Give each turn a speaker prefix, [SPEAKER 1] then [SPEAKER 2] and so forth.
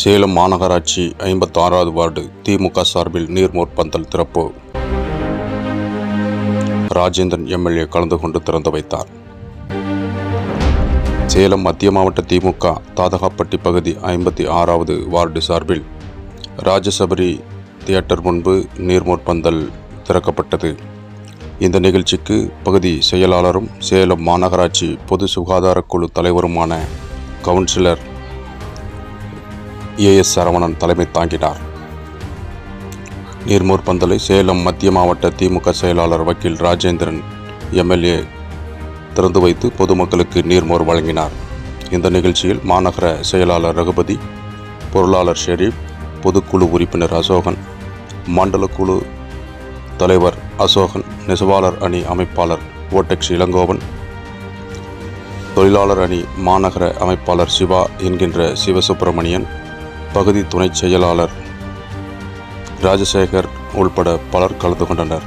[SPEAKER 1] சேலம் மாநகராட்சி ஐம்பத்தாறாவது வார்டு திமுக சார்பில் நீர்மோர் பந்தல் திறப்பு. ராஜேந்திரன் எம்எல்ஏ கலந்து கொண்டு திறந்து வைத்தார். சேலம் மத்திய மாவட்ட திமுக தாதகாப்பட்டி பகுதி ஐம்பத்தி ஆறாவது வார்டு சார்பில் ராஜசபரி தியேட்டர் முன்பு நீர்மோர் பந்தல் திறக்கப்பட்டது. இந்த நிகழ்ச்சிக்கு பகுதி செயலாளரும் சேலம் மாநகராட்சி பொது சுகாதாரக்குழு தலைவருமான கவுன்சிலர் ஏஎஸ் சரவணன் தலைமை தாங்கினார். நீர்மோர் பந்தலை சேலம் மத்திய மாவட்ட திமுக செயலாளர் வக்கீல் ராஜேந்திரன் எம்எல்ஏ திறந்து வைத்து பொதுமக்களுக்கு நீர்மோர் வழங்கினார். இந்த நிகழ்ச்சியில் மாநகர செயலாளர் ரகுபதி பொருளாளர் ஷெரீப் பொதுக்குழு உறுப்பினர் அசோகன் மண்டல குழு தலைவர் அசோகன் நெசவாளர் அணி அமைப்பாளர் ஓட்டெக்ஸ் இளங்கோவன் தொழிலாளர் அணி மாநகர அமைப்பாளர் சிவா என்கின்ற சிவசுப்பிரமணியன் பகுதி துணைச் செயலாளர் ராஜசேகர் உள்பட பலர் கலந்து கொண்டனர்.